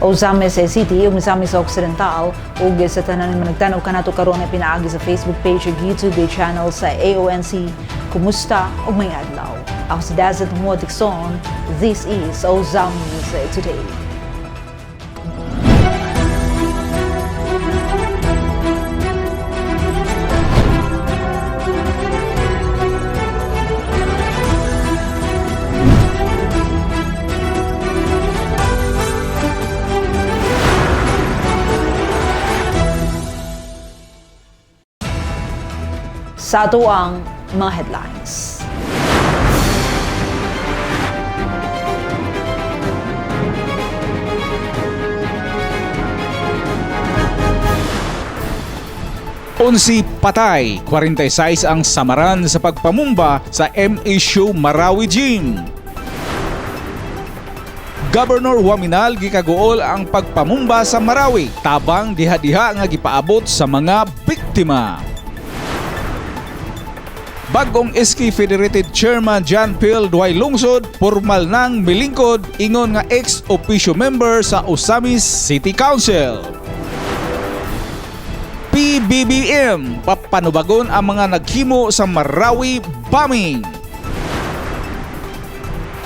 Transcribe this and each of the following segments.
o Zames City ug Misamis Occidental ug sa tanan nga nagtanaw kanato karon pinaagi sa Facebook page ug YouTube channel sa AONC Kumusta ug may adlaw. Ako si Dazet Muatikson. This is Ozamis Today. Sa ato ang mga headlines. Unsi patay, 46 ang samaran sa pagpamumba sa MA Show Marawi Gym. Governor Waminal gikaguol ang pagpamumba sa Marawi, tabang diha-diha nga gipaabot sa mga biktima. Bagong SK Federated Chairman John Phil Duay Lungsod, formal nang milingkod ingon nga ex-officio member sa Osamis City Council. PBBM, papanubagon ang mga naghimo sa Marawi bombing.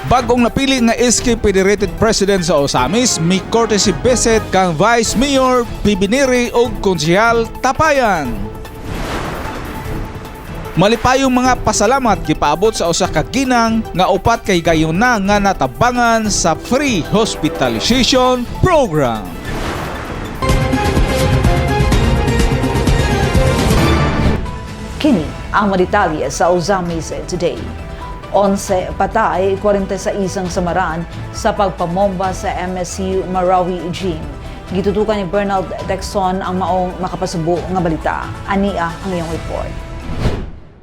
Bagong napili nga SK Federated President sa Osamis, may courtesy visit kang Vice Mayor Pibiniri o Konsehal Tapayan. Malipayong mga pasalamat gipaabot sa usa ka ginang nga upat kay gayon na nga natabangan sa free hospitalization program. Kini ang maditalye sa Ozamis Today. 11 patay, 46 isang samaran sa pagpamomba sa MSU Marawi Gym. Gitutukan ni Bernard Texon ang maong makapasubo nga balita. Ania ang iyong report.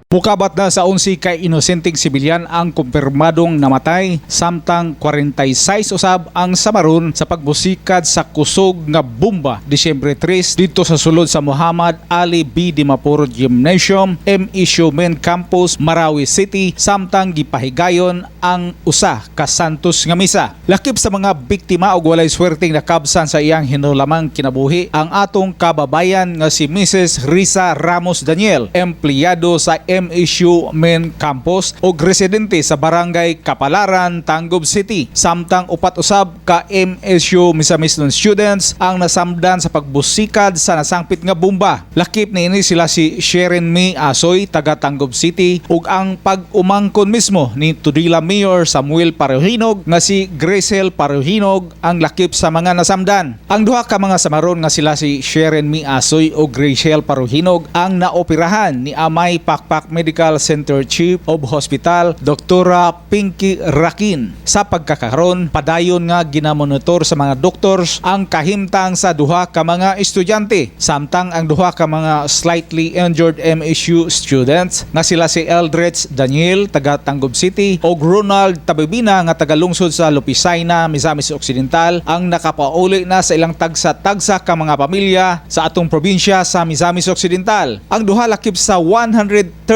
Mukabat na sa 11 kay inosenteng sibilyan ang kumpirmadong namatay samtang 46 usab ang samaron sa pagbusikad sa kusog nga bomba Disyembre 3 dito sa sulod sa Muhammad Ali B. Dimapuro Gymnasium ME Showman Campus Marawi City samtang gipahigayon ang usa ka Santos nga misa. Lakip sa mga biktima og walay swerteng nakabsan sa iyang hinulamang kinabuhi ang atong kababayan nga si Mrs. Risa Ramos Daniel, empleyado sa MSU Main Campus o residente sa Barangay Kapalaran, Tangob City. Samtang upat usab ka MSU Misamis nun students ang nasamdan sa pagbusikad sa nasangpit nga bomba. Lakip ni ini sila si Sharon May Asoy, taga Tangob City ug ang pag-umangkon mismo ni Tudila Mayor Samuel Paruhinog nga si Grisel Paruhinog ang lakip sa mga nasamdan. Ang duha ka mga samaron nga sila si Sharon May Asoy o Grisel Paruhinog ang naoperahan ni Amay Pakpak Medical Center Chief of Hospital Doktora Pinky Rakin. Sa pagkakaroon, padayon nga ginamonitor sa mga doctors ang kahimtang sa duha ka mga estudyante. Samtang ang duha ka mga slightly injured MSU students nga sila si Eldredge Daniel taga Tangob City o Ronald Tabibina nga taga lungsod sa Lupisaina, Misamis Occidental ang nakapauli na sa ilang tagsa-tagsa ka mga pamilya sa atong probinsya sa Misamis Occidental. Ang duha lakip sa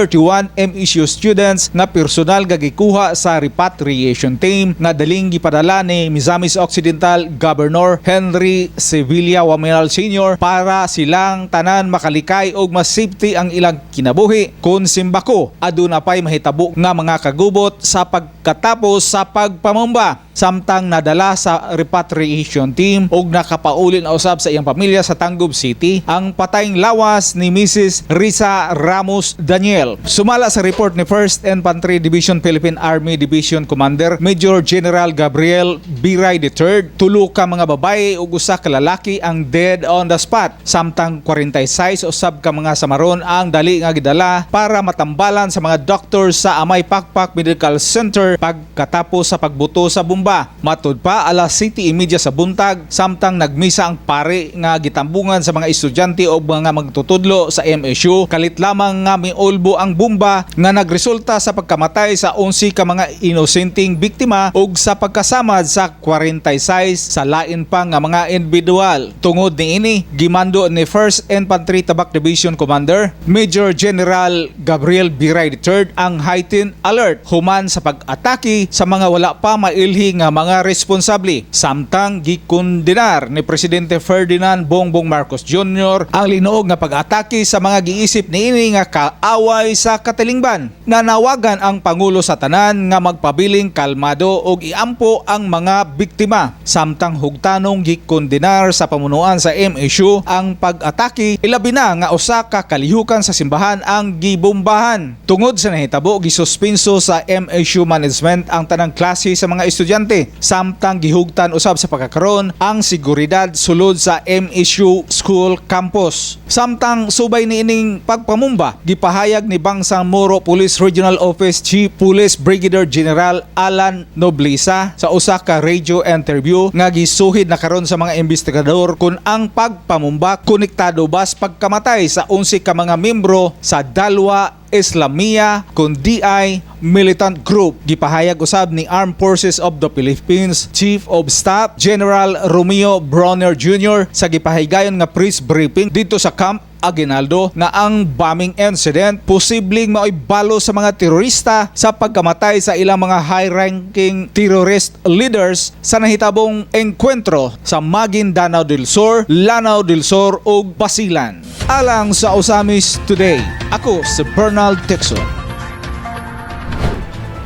131 MSU students nga personal gagikuha sa repatriation team nga daling gipadala ni Misamis Occidental Governor Henry Sevilla Waminal Sr. para silang tanan makalikay og mas safety ang ilang kinabuhi kun simbako aduna pay mahitabo nga mga kagubot sa pagkatapos sa pagpamumba samtang nadala sa repatriation team ug nakapauli na usab sa iyang pamilya sa Tangob City ang patayng lawas ni Mrs. Risa Ramos Daniel. Sumala sa report ni 1st Infantry Division Philippine Army Division Commander Major General Gabriel Biray III, tulo ka mga babae ug usa ka lalaki ang dead on the spot samtang 46 usab ka mga samaron ang dali nga gidala para matambalan sa mga doktor sa Amay Pakpak Medical Center pagkatapos sa pagbuto sa bomba. Matud pa alas City imedya sa buntag samtang nagmisa ang pare nga gitambungan sa mga estudyante o mga magtutudlo sa MSU kalit lamang nga miolbo ang bomba nga nagresulta sa pagkamatay sa 11 ka mga inosenteng biktima ug sa pagkasamad sa 46 sa lain pa nga mga individual. Tungod ni ini, gimando ni 1st Infantry Tabak Division Commander Major General Gabriel Biray III ang heightened alert human sa pag-atake sa mga wala pa mailhi nga mga responsable. Samtang gikondenar ni Presidente Ferdinand Bongbong Marcos Jr. ang linuog nga pag-atake sa mga giisip niini nga kaaway sa katilingban. Nanawagan ang Pangulo sa tanan nga magpabiling kalmado og iampo ang mga biktima. Samtang hugtanong gikondenar sa pamunuan sa MSU ang pag-atake ilabi na nga usa ka kalihukan sa simbahan ang gibombahan. Tungod sa nahitabo gisuspenso sa MSU management ang tanang klase sa mga estudyante. Samtang gihugtan usab sa pagkakaroon ang seguridad sulod sa MSU School Campus. Samtang subay niining pagpamumba, gipahayag ni Bangsang Moro Police Regional Office Chief Police Brigadier General Alan Noblisa sa usa ka radio interview nga gisuhid na karon sa mga investigador kung ang pagpamumba konektado ba sa pagkamatay sa 11 ka mga membro sa Dalwa Islamia kun DI militant group gipahayag usab ni Armed Forces of the Philippines Chief of Staff General Romeo Bronner Jr. sa gipahigayon nga press briefing dito sa Camp Aguinaldo nga ang bombing incident posibleng maoibalo sa mga terorista sa pagkamatay sa ilang mga high-ranking terrorist leaders sa nahitabong engkwentro sa Maguindanao del Sur, Lanao del Sur ug Basilan. Alang sa Osamis Today, ako si Bernald Texon.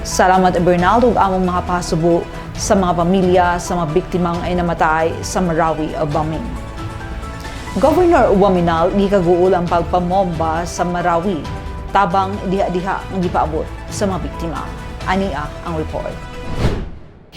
Salamat Bernardo ug among mga pasubo sa mga pamilya sa mga biktimang ay namatay sa Marawi bombing. Governor Waminal gikaguol ang pagpamomba sa Marawi tabang diha-diha ang gipaabot sa mga biktima. Ania ang report.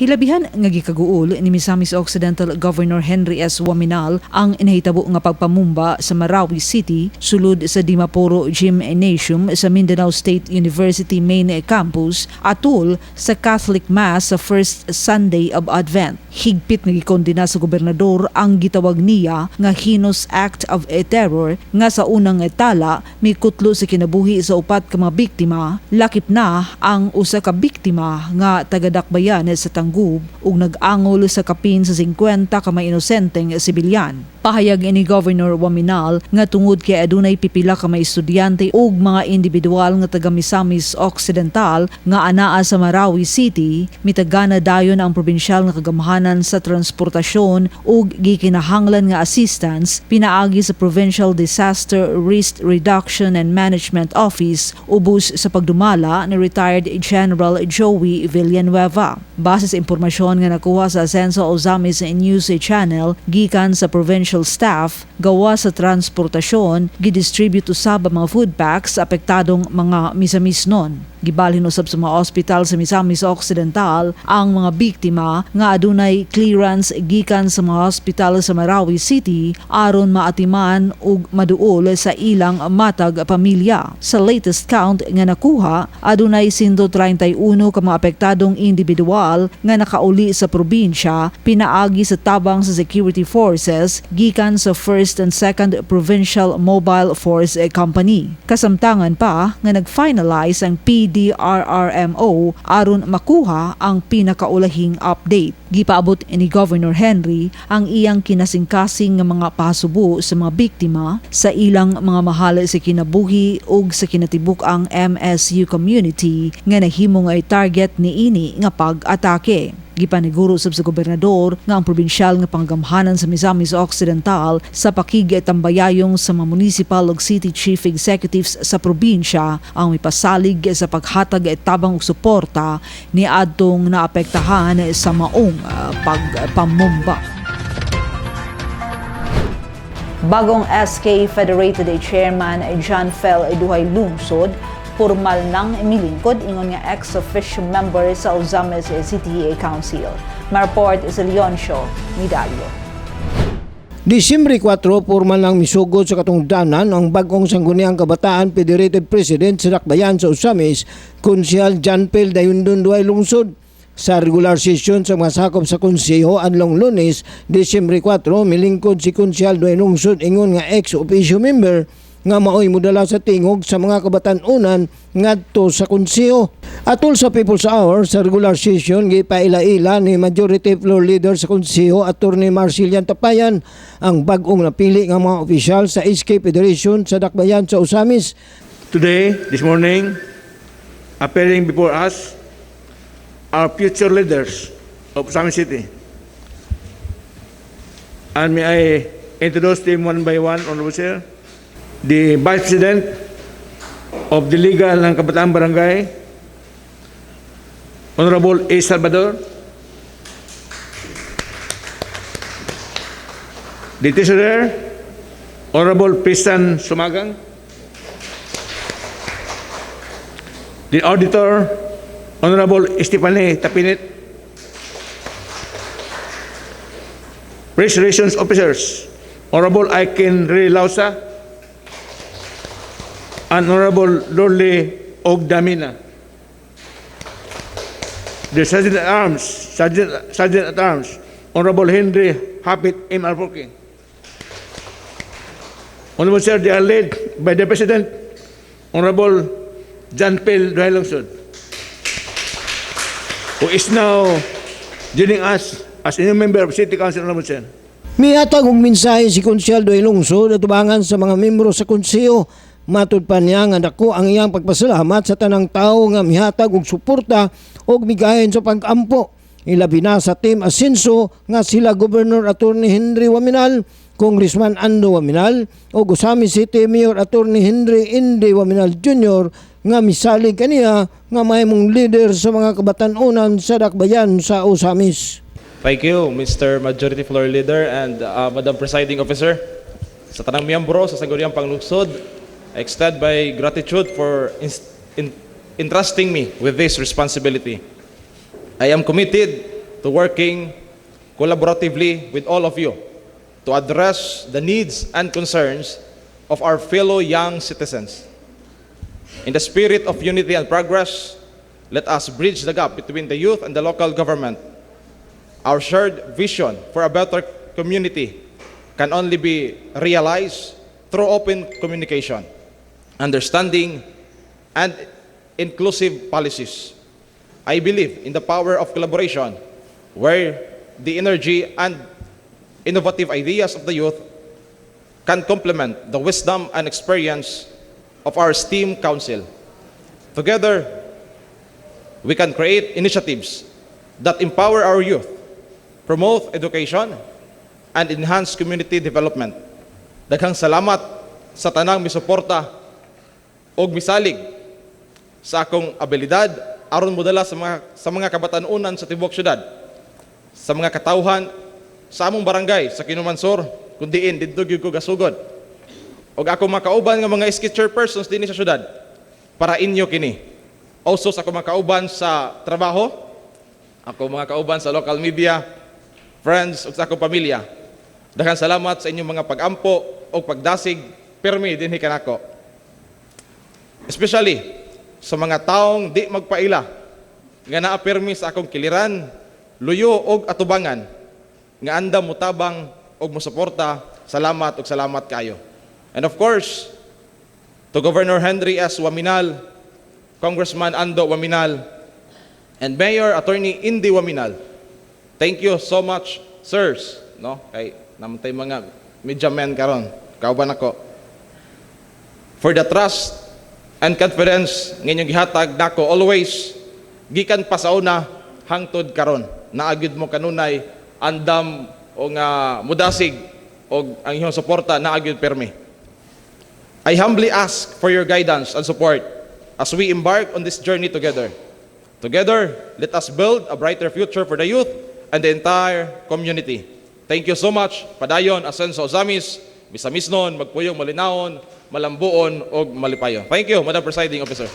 Hilabihan nga gikaguol ni Misamis Occidental Governor Henry S. Waminal ang inahitabo nga pagpamumba sa Marawi City sulod sa Dimapuro Gymnasium sa Mindanao State University Main Campus atul sa Catholic Mass sa first Sunday of Advent. Higpit nga gikondena sa gobernador ang gitawag niya nga heinous act of a terror nga sa unang tala may kutlo sa kinabuhi sa upat ka mga biktima lakip na ang usa ka biktima nga tagadakbayan sa Tanggub ug nag-angol sa kapin sa 50 ka mga inosenteng sibilyan. Pahayag ini Governor Waminal nga tungod kay adunay pipila ka mga estudyante ug mga individual nga taga Misamis Occidental nga anaa sa Marawi City mitagana dayon ang probinsyal nga kagamahanan sa transportasyon ug gikinahanglan nga assistance pinaagi sa Provincial Disaster Risk Reduction and Management Office ubos sa pagdumala ni retired General Joey Villanueva. Base sa impormasyon nga nakuha sa Asenso Ozamis News Channel gikan sa provincial staff gawa sa transportasyon gidistribute usab ang mga food packs apektadong mga misamis nun. Gibalhin usab sa mga ospital sa Misamis Occidental ang mga biktima nga adunay clearance gikan sa mga hospital sa Marawi City aron maatiman ug maduol sa ilang matag pamilya. Sa latest count nga nakuha, adunay 131 ka mga apektadong individual nga nakauli sa probinsya pinaagi sa tabang sa security forces gikan sa 1st and 2nd Provincial Mobile Force Company. Kasamtangan pa nga nag-finalize ang PDRRMO aron makuha ang pinakaulahing update. Gipaabot ni Governor Henry ang iyang kinasingkasing nga mga pasubo sa mga biktima sa ilang mga mahal sa kinabuhi ug sa kinatibuk ang MSU community nga nahimo nga target ni ini nga pag-atake. Gipaniguro sab sa gobernador nga ang probinsyal nga panggamhanan sa Misamis Occidental sa pakigtambayayong sa mga municipal ug city chief executives sa probinsya ang mipasalig sa paghatag et tabang og suporta ni adtong naapektahan sa maong ah, pagpamumba. Bagong SK Federated Chairman John Fel Duhay Lungsod, formal nang milingkod ingon nga ex-officio member sa Ozames CTA Council. Marport is Leoncio Midalio. Disyembre 4, formal nang misugod sa katungdanan ang bagong sangguniang kabataan Federated President sa Dakbayan sa Usamis, Konsyal John Pel Dayundun Duay Lungsod. Sa regular session sa mga sakop sa konseho anlong lunes, Disyembre 4, milingkod si Konsyal Duay Lungsod ingon nga ex-officio member nga maoy mudala sa tingog sa mga kabatan-unan ngadto sa konseho. Atol sa People's Hour sa regular session gipaila-ila ni Majority Floor Leader sa konseho Attorney Marcelian Tapayan ang bag-ong napili nga mga opisyal sa SK Federation sa Dakbayan sa Usamis. Today, this morning, appearing before us, are future leaders of Summit City. And may I introduce them one by one, Honorable Chair? The Vice President of the Liga ng Kabataan Barangay, Honorable A. Salvador. The Treasurer, Honorable Pistan Sumagang. The Auditor, Honorable Estefane Tapinet. Press Relations Officers, Honorable Aiken Ray Lausa, and Honorable Lorley Ogdamina. The Sergeant at Arms, Sergeant, Sergeant at Arms, Honorable Henry Hapit M. Alburquerque. Honorable Sir, they are led by the President, Honorable John Pell Duhalungsod, who is now joining us as a new member of City Council, Honorable Sir. Mihatag og mensahe si Konsyal Doy Lungsod at tubangan sa mga membro sa konseyo. Matud pa niya nga dako ang iyang pagpasalamat sa tanang tao nga mihatag og suporta og migahen sa pag-ampo. Ilabi na sa Team Asenso nga sila Governor Attorney Henry Waminal, Congressman Ando Waminal o Gusami City Mayor Attorney Henry Inde Waminal Jr. nga misalig kaniya nga mahimong leader sa mga kabatanunan sa dakbayan sa Usamis. Thank you, Mr. Majority Floor Leader and uh, Madam Presiding Officer. Sa tanang miyembro sa Sangguniang Panglungsod, I extend my gratitude for entrusting me with this responsibility. I am committed to working collaboratively with all of you to address the needs and concerns of our fellow young citizens. In the spirit of unity and progress, let us bridge the gap between the youth and the local government our shared vision for a better community can only be realized through open communication, understanding, and inclusive policies. I believe in the power of collaboration where the energy and innovative ideas of the youth can complement the wisdom and experience of our STEAM Council. Together, we can create initiatives that empower our youth promote education, and enhance community development. Daghang salamat sa tanang misuporta o misalig sa akong abilidad aron modala sa mga sa mga kabatanunan sa tibuok syudad sa mga katawhan sa among barangay sa Kinumansor kun diin didto gyud ko gasugod og ako makauban nga mga SK chairpersons dinhi sa syudad para inyo kini also sa ako makauban sa trabaho ako mga kauban sa local media friends ug sa akong pamilya. Daghang salamat sa inyong mga pag-ampo o pagdasig permi dinhi kanako. Especially sa mga taong di magpaila nga naa permi sa akong kiliran, luyo og atubangan nga andam mutabang og mosuporta. Salamat ug salamat kayo. And of course, to Governor Henry S. Waminal, Congressman Ando Waminal, and Mayor Attorney Indy Waminal, Thank you so much, sirs, no? Kay namantay mga media men karon. Kauban ako. For the trust and confidence nga inyong gihatag nako always gikan pa sa una hangtod karon. Naagid mo kanunay andam o nga mudasig o ang inyong suporta naagid permi. I humbly ask for your guidance and support as we embark on this journey together. Together, let us build a brighter future for the youth and the entire community. Thank you so much. Padayon, Asenso Ozamis, Bisamisnon, Magpuyong Malinaon, Malambuon, og Malipayo. Thank you, Madam Presiding Officer.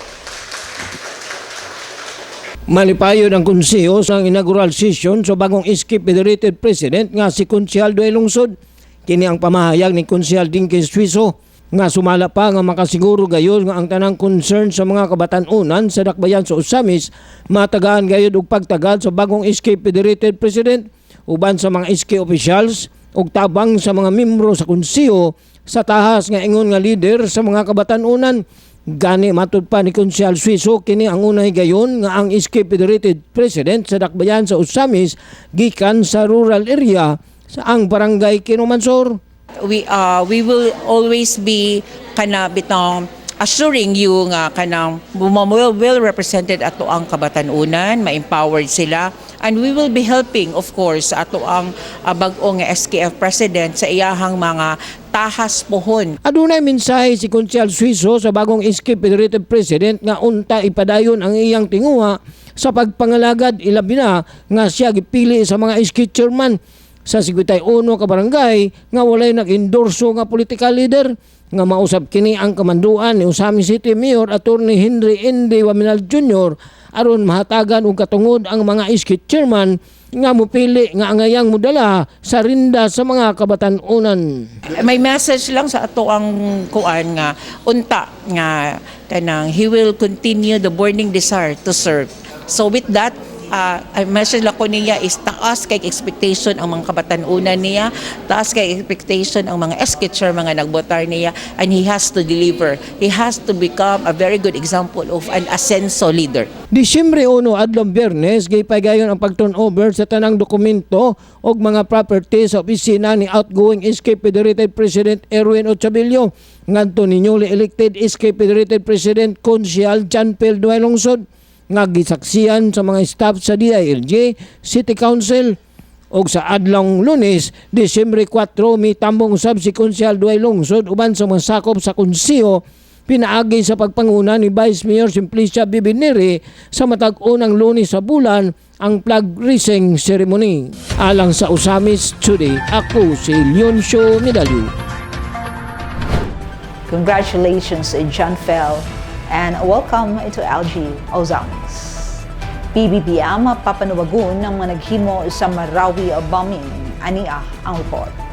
Malipayon ang konseyo sa inaugural session sa bagong SK Federated President nga si Konsyal Duay Lungsod. Kini ang pamahayag ni Konsyal Dinky Suizo nga sumala pa nga makasiguro gayon nga ang tanang concern sa mga kabatanunan sa dakbayan sa Usamis matagaan gayud og pagtagad sa bagong SK Federated President uban sa mga SK officials ug tabang sa mga membro sa konseyo sa tahas nga ingon nga leader sa mga kabatanunan Gani matud pa ni Konsyal Suiso kini ang unay gayon nga ang SK Federated President sa dakbayan sa Usamis gikan sa rural area sa ang barangay Kinumansor. we uh, we will always be kana bitong assuring you nga kanang well, well represented ato ang kabatanunan, ma-empowered sila. And we will be helping of course ato ang uh, bag-o nga SKF president sa iyahang mga tahas pohon. Adunay mensahe si Konsyal Suizo sa bagong SK Federative President nga unta ipadayon ang iyang tinguha sa pagpangalagad ilabi na nga siya gipili sa mga SK chairman sa 51 ka barangay nga walay nag-endorso nga political leader nga mausab kini ang kamanduan ni Usami City Mayor Attorney Henry Indy Waminal Jr. aron mahatagan og katungod ang mga SK chairman nga mupili nga angayang mudala sa rinda sa mga kabatanunan. may message lang sa ato ang kuan nga unta nga kanang he will continue the burning desire to serve so with that uh, ang message lang ko niya is taas kay expectation ang mga kabatanunan niya. Taas kay expectation ang mga sketcher mga nagbotar niya. And he has to deliver. He has to become a very good example of an asenso leader. Disyembre 1 adlong Biyernes gaypay gayon ang pag-turnover sa tanang dokumento og mga property sa opisina ni outgoing SK Federated President Erwin Ochabello ngadto ni newly elected SK Federated President Consial John Pel Lungsod nga gisaksiyan sa mga staff sa DILG City Council og sa adlong Lunes, Disyembre 4, may tambong usab si Konsyal Duay Lungsod uban sa mga sakop sa konsiyo pinaagi sa pagpanguna ni Vice Mayor Simplicia Bibineri sa matag unang lunes sa bulan ang flag raising ceremony. Alang sa Usamis Today, ako si Leoncio Medalyo. Congratulations, John Fell, and welcome to LG Ozamis. PBBM papanuwagon ng mga naghimo sa Marawi bombing. Ania ang report.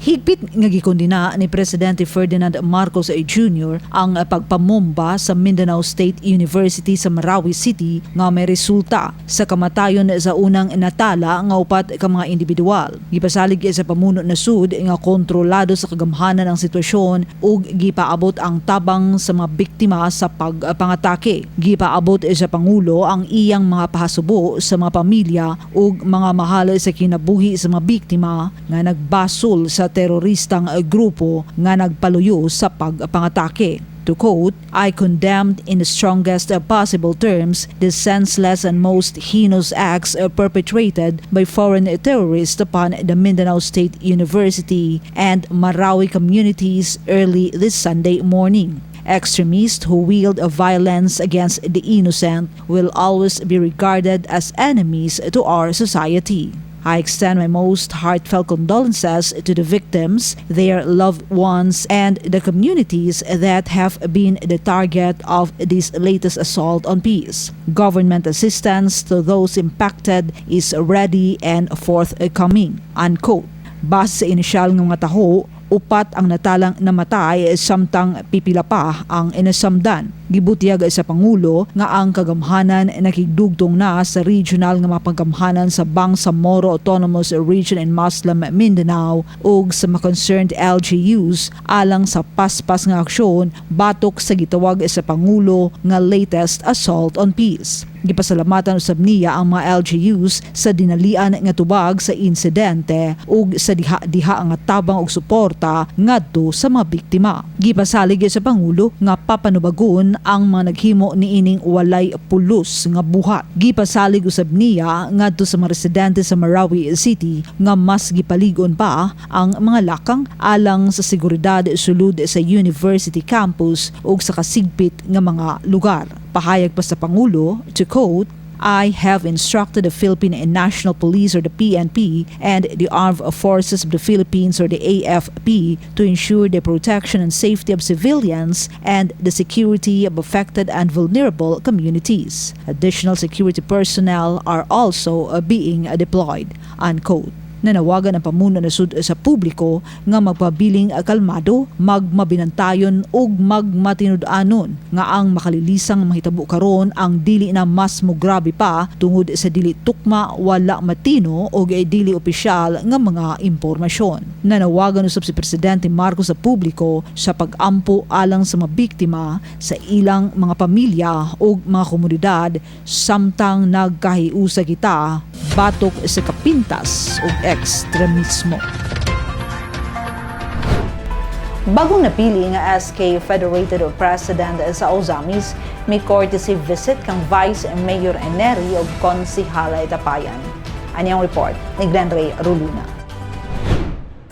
Higpit nga gikondina ni Presidente Ferdinand Marcos Jr. ang pagpamomba sa Mindanao State University sa Marawi City nga may resulta sa kamatayon sa unang natala nga upat ka mga individual. Gipasalig sa pamuno na sud nga kontrolado sa kagamhanan ng sitwasyon ug gipaabot ang tabang sa mga biktima sa pagpangatake. Gipaabot sa pangulo ang iyang mga pahasubo sa mga pamilya ug mga mahal sa kinabuhi sa mga biktima nga nagbasol sa teroristang grupo nga nagpaluyo sa pagpangatake. To quote, I condemned in the strongest possible terms the senseless and most heinous acts perpetrated by foreign terrorists upon the Mindanao State University and Marawi communities early this Sunday morning. Extremists who wield violence against the innocent will always be regarded as enemies to our society. I extend my most heartfelt condolences to the victims, their loved ones, and the communities that have been the target of this latest assault on peace. Government assistance to those impacted is ready and forthcoming. Unquote. Base sa inisyal ng mga taho, upat ang natalang namatay samtang pipila pa ang inasamdan. Gibutiyag sa Pangulo nga ang kagamhanan nakigdugtong na sa regional nga mga paggamhanan sa Bangsamoro Autonomous Region in Muslim Mindanao ug sa mga concerned LGUs alang sa paspas nga aksyon batok sa gitawag sa Pangulo nga latest assault on peace. Gipasalamatan usab niya ang mga LGUs sa dinalian nga tubag sa insidente ug sa diha-diha nga tabang og suporta ngadto sa mga biktima. Gipasalig sa Pangulo nga papanubagon ang mga naghimo niining walay pulos nga buhat. Gipasalig usab niya ngadto sa mga residente sa Marawi City nga mas gipaligon pa ang mga lakang alang sa seguridad sulod sa university campus ug sa kasigpit nga mga lugar. Pahayag pa sa Pangulo, to quote, I have instructed the Philippine National Police or the PNP and the Armed Forces of the Philippines or the AFP to ensure the protection and safety of civilians and the security of affected and vulnerable communities. Additional security personnel are also uh, being deployed. Unquote nanawagan ang pamuno na sud sa publiko nga magpabiling kalmado, magmabinantayon ug magmatinud-anon nga ang makalilisang mahitabo karon ang dili na mas mo grabe pa tungod sa dili tukma wala matino ug dili opisyal nga mga impormasyon. Nanawagan usab si presidente Marcos sa publiko sa pag-ampo alang sa mga biktima sa ilang mga pamilya ug mga komunidad samtang nagkahiusa kita batok sa kapintas ug ekstremismo. Bagong napili nga SK Federated President sa Ozamis, may courtesy visit kang Vice Mayor Eneri o Konsihala Itapayan. Ani ang report ni Glenn Ray Ruluna.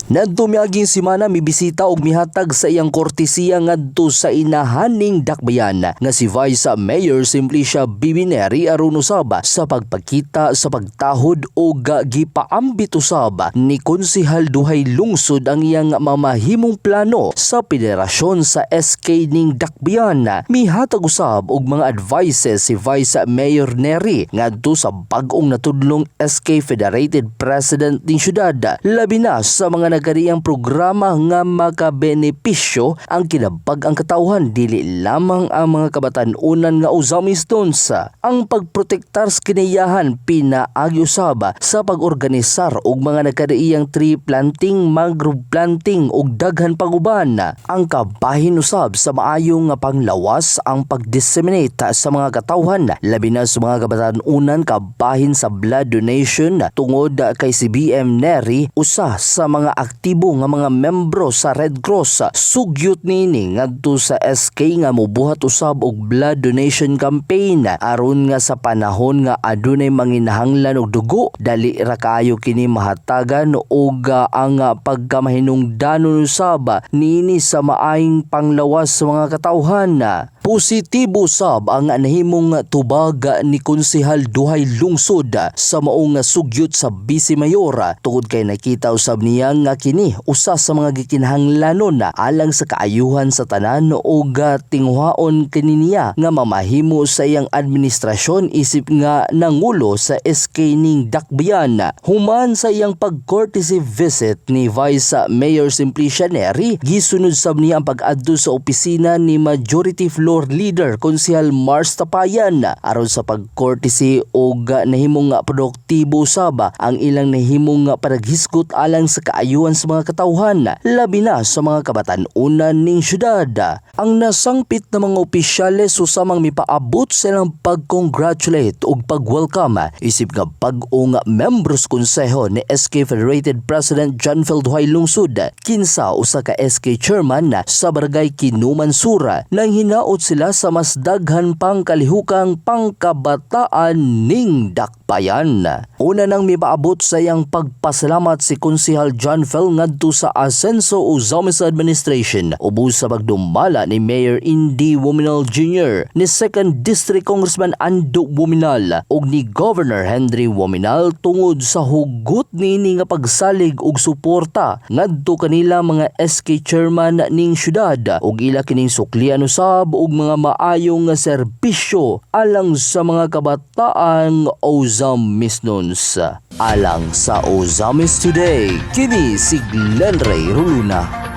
Nadto miaging simana mibisita og mihatag sa iyang kortesiya ngadto sa inahaning dakbayan nga si Vice Mayor Simplicia Bibineri aron usab sa pagpakita sa pagtahod og gipaambit usab ni konsehal duhay lungsod ang iyang mamahimong plano sa federasyon sa SK ning dakbayan. Mihatag usab og mga advices si Vice Mayor Neri ngadto sa bag-ong natudlong SK Federated President ning syudad labi na sa mga nagariang programa nga makabenepisyo ang kinabag ang katauhan. Dili lamang ang mga kabatan-unan nga uzami stones ang pagprotektar sa kinayahan pinaagi usab sa pag-organisar og mga nagkadaiyang tree planting, mangrove planting ug daghan panguban ang kabahin usab sa maayong nga panglawas ang pag-disseminate sa mga katauhan labi na sa mga kabatan-unan kabahin sa blood donation. Tungod kay CBM Neri usa sa mga aktibo nga mga membro sa Red Cross sugyot nini ngadto sa SK nga mobuhat usab og blood donation campaign. Aron nga sa panahon nga adunay manginahanglan og dugo dali ra kaayo kini mahatagan og ah, ang ah, pagkamahinungdanon usab nini sa maayong panglawas sa mga katawhan Positibo sab ang nahimong tubag ni konsehal duhay lungsod sa maong sugyot sa Bisi Mayor tungod kay nakita usab niya nga kini usa sa mga gikinahanglanon alang sa kaayuhan sa tanan ug tinghuaon kaniya nga mamahimo sa iyang administrasyon isip nga nangulo sa SK ning Dakbayan. Human sa iyang pag-courtesy visit ni Vice Mayor Simplicia Neri gisunod sab niya ang pag-adto sa opisina ni Majority Floor Leader Konsehal Mars Tapayan. Aron sa pag-courtesy og nahimong produktibo sab ang ilang nahimong panaghisgot alang sa kaayuhan sa mga katawhan labi na sa mga kabatan-unan ning syudad. Ang nasangpit na mga opisyales susamang mipaabot silang pag-congratulate ug pag-welcome. Isip nga pag-ong membros konseho ni SK Federated President John Duhay Lungsod. Kinsa usa ka SK chairman sa barangay Kinuman Sura nang hinaot sila sa mas daghan pang kalihukang pangkabataan ning dakpayan. Una nang mipaabot sa iyang pagpasalamat si Konsehal John Fel ngadto sa Asenso Uzamis Administration ubos sa pagdumala ni Mayor Indy Wominal Jr. ni 2nd District Congressman Ando Wominal ug ni Governor Henry Wominal tungod sa hugot nini nga pagsalig og suporta ngadto kanila mga SK chairman ning syudad ug ila kining suklian usab og mga maayong serbisyo alang sa mga kabataan Ozam Misnons. Alang sa Ozamis Today, kini si Glenn Ray Ruluna.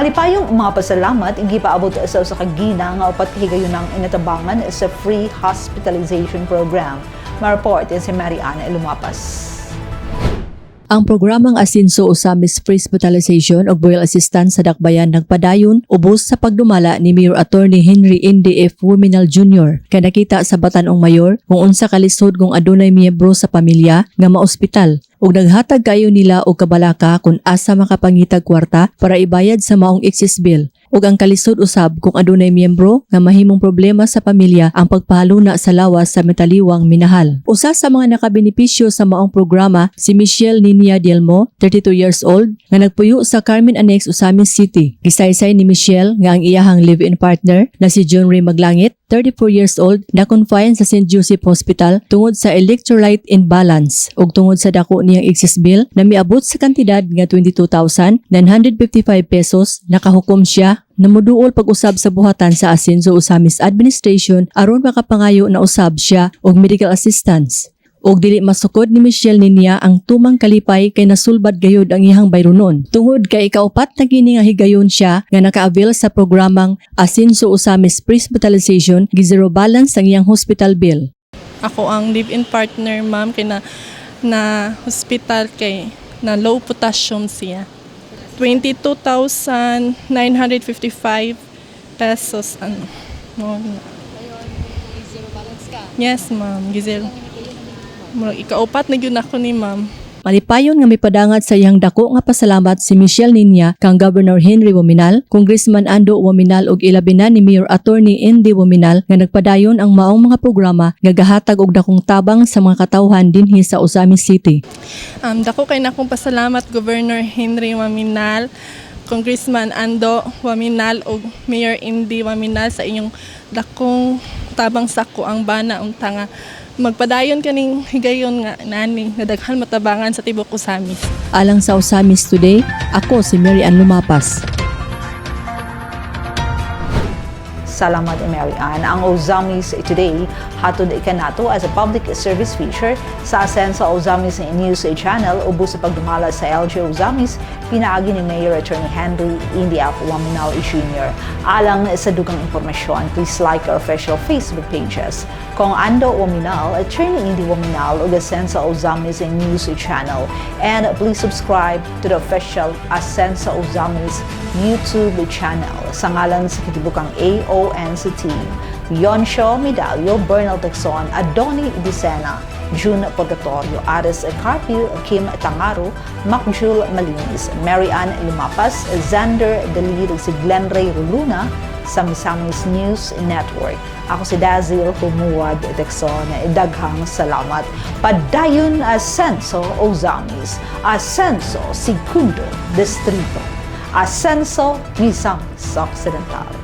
Malipayong mga pasalamat gipaabot sa usa ka gina nga upat kahigayon ng inatabangan sa free hospitalization program. Ma-report si Mary Ann Lumapas. Ang programang Asinso Osamis Free Hospitalization o Burial Assistance sa Dakbayan nagpadayon ubos sa pagdumala ni Mayor Attorney Henry Indy F. Wominal Jr. kay nakita sa Batanong Mayor kung unsa kalisod kung adunay miyembro sa pamilya nga maospital ug naghatag kayo nila og kabalaka kung asa makapangitag kwarta para ibayad sa maong excess bill ug ang kalisod usab kung adunay miyembro nga mahimong problema sa pamilya ang pagpahaluna sa lawas sa metaliwang minahal. Usa sa mga nakabenepisyo sa maong programa si Michelle Ninia Dielmo, 32 years old, nga nagpuyo sa Carmen Annex, Usamis City. Gisaysay ni Michelle nga ang iyahang live-in partner na si John Ray Maglangit 34 years old na confine sa St. Joseph Hospital tungod sa electrolyte imbalance ug tungod sa dako niyang excess bill na miabot sa kantidad nga 22,955 pesos nakahukom siya na moduol pag-usab sa buhatan sa Asenso Usamis Administration aron makapangayo na usab siya og medical assistance. Og dili masukod ni Michelle niya ang tumang kalipay kay nasulbad gayud ang ihang bayronon. Tungod kay ikaupat na gini nga higayon siya nga naka-avail sa programang Asinso Usamis Pre-Hospitalization gizero balance ang iyang hospital bill. Ako ang live-in partner, ma'am, kay na, na hospital kay na low potassium siya. 22,955 pesos. Ano? mo na. Yes, ma'am. Giselle. Murag ikaupat na yun ako ni ma'am. Malipayon nga mipadangat sa iyang dako nga pasalamat si Michelle Ninya kang Governor Henry Wominal, Congressman Ando Wominal ug ilabi na ni Mayor Attorney Andy Wominal nga nagpadayon ang maong mga programa nga gahatag og dakong tabang sa mga katawhan dinhi sa Osamis City. Um, dako kay nakong pasalamat Governor Henry Waminal, Congressman Ando Waminal ug Mayor Indy Waminal sa inyong dakong tabang sako ang bana unta nga magpadayon kaning higayon nga nani nga daghan matabangan sa tibok Usamis. Alang sa Osamis Today, ako si Mary Ann Lumapas. Salamat, Mary Ann. Ang Ozamis Today, hatod ikanato as a public service feature sa Asensa Ozamis News Channel ubos sa pagdumala sa LG Ozamis, pinaagi ni Mayor Attorney Henry India Waminal Jr. Alang sa dugang impormasyon, please like our official Facebook pages. Kung Ando Waminal, Attorney Indy Waminal ug Asensa Ozamis News Channel. And please subscribe to the official Asensa Ozamis YouTube channel sa ngalan sa kitibukang AONC team. Yonsho Medallo, Bernal Texon, Adoni Dicena, June Purgatorio, Ares Carpio, Kim Tangaro, Macjul Malinis, Mary Ann Lumapas, Xander Daliri, si Glenn Ray Ruluna, sa Misamis News Network. Ako si Dazil Humuad Texon. Daghang salamat. Padayon Ascenso Ozamis. Ascenso Segundo Distrito. Ascenso Misamis Occidental.